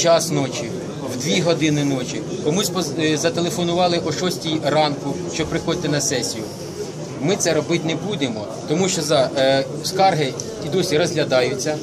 час ночі, в 2 години ночі. Комусь е, зателефонували о 6 ранку, що приходьте на сесію. Ми це робити не будемо, тому що за е, скарги і досі розглядаються.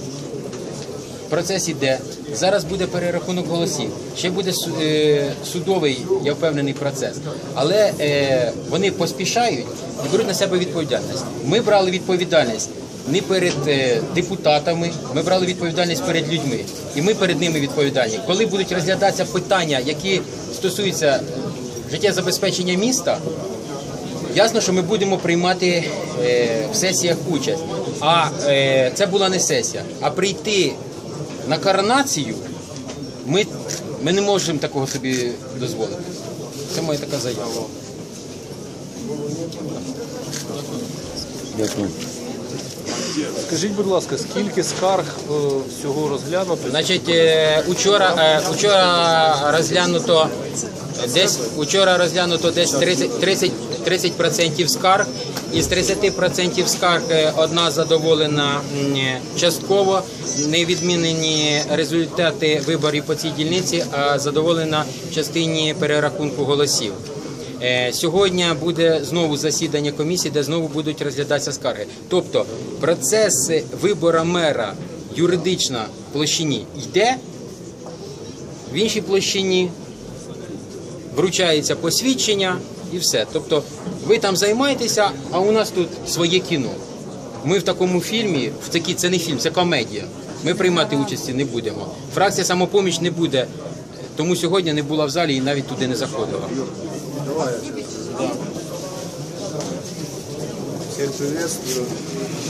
Процес іде. Зараз буде перерахунок голосів. Ще буде е, судовий, я впевнений, процес. Але е, вони поспішають і беруть на себе відповідальність. Ми брали відповідальність не перед е, депутатами, ми брали відповідальність перед людьми. І ми перед ними відповідальні. Коли будуть розглядатися питання, які стосуються життєзабезпечення міста, Ясно, що ми будемо приймати в сесіях участь. А це була не сесія. А прийти на коронацію ми, ми не можемо такого собі дозволити. Це моя така заява. Дякую. Скажіть, будь ласка, скільки скарг е, всього розглянуто? Значить, е, учора, е, учора розглянуто десь учора розглянуто десь 30, 30, 30% скарг. Із 30% скарг е, одна задоволена частково. Не відмінені результати виборів по цій дільниці, а задоволена частині перерахунку голосів. Е, Сьогодні буде знову засідання комісії, де знову будуть розглядатися скарги. Тобто процес вибору мера юридична площині йде, в іншій площині вручається посвідчення і все. Тобто ви там займаєтеся, а у нас тут своє кіно. Ми в такому фільмі, в такій це не фільм, це комедія. Ми приймати участі не будемо. Фракція самопоміч не буде, тому сьогодні не була в залі і навіть туди не заходила. Всем приветствую.